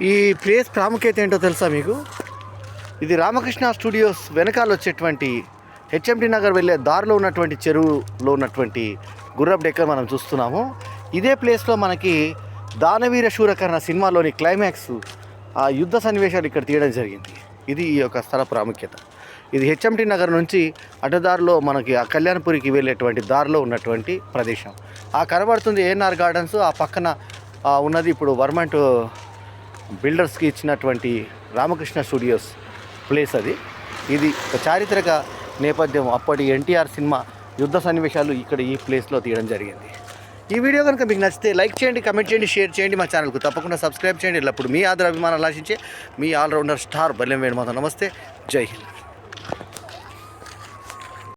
ఈ ప్లేస్ ప్రాముఖ్యత ఏంటో తెలుసా మీకు? ఇది రామకృష్ణ స్టూడియోస్ వెనకాల వచ్చేటువంటి హెచ్ఎంటి నగర్ వెళ్ళే దారిలో ఉన్నటువంటి చెరువులో ఉన్నటువంటి గుర్రప్ డెక్కర్ మనం చూస్తున్నాము. ఇదే ప్లేస్లో మనకి దానవీర శూరకర్ణ సినిమాలోని క్లైమాక్స్ ఆ యుద్ధ సన్నివేశాలు ఇక్కడ తీయడం జరిగింది. ఇది ఈ యొక్క స్థల ప్రాముఖ్యత. ఇది హెచ్ఎంటి నగర్ నుంచి అడ్డదారిలో మనకి ఆ కళ్యాణపురికి వెళ్ళేటువంటి దారిలో ఉన్నటువంటి ప్రదేశం. ఆ కనబడుతుంది ఏఎన్ఆర్ గార్డెన్స్ ఆ పక్కన ఉన్నది ఇప్పుడు వర్మంట్ బిల్డర్స్కి ఇచ్చినటువంటి రామకృష్ణ స్టూడియోస్ ప్లేస్ అది. ఇది ఒక చారిత్రక నేపథ్యం. అప్పటి ఎన్టీఆర్ సినిమా యుద్ధ సన్నివేశాలు ఇక్కడ ఈ ప్లేస్లో తీయడం జరిగింది. ఈ వీడియో కనుక మీకు నచ్చితే లైక్ చేయండి కమెంట్ చేయండి షేర్ చేయండి మా ఛానల్కు. తప్పకుండా సబ్స్క్రైబ్ చేయండి. ఎల్లప్పుడు మీ ఆదర అభిమానాలు ఆశించే మీ ఆల్రౌండర్ స్టార్ బల్యం వేణుమాధవ్. నమస్తే. జై హింద్.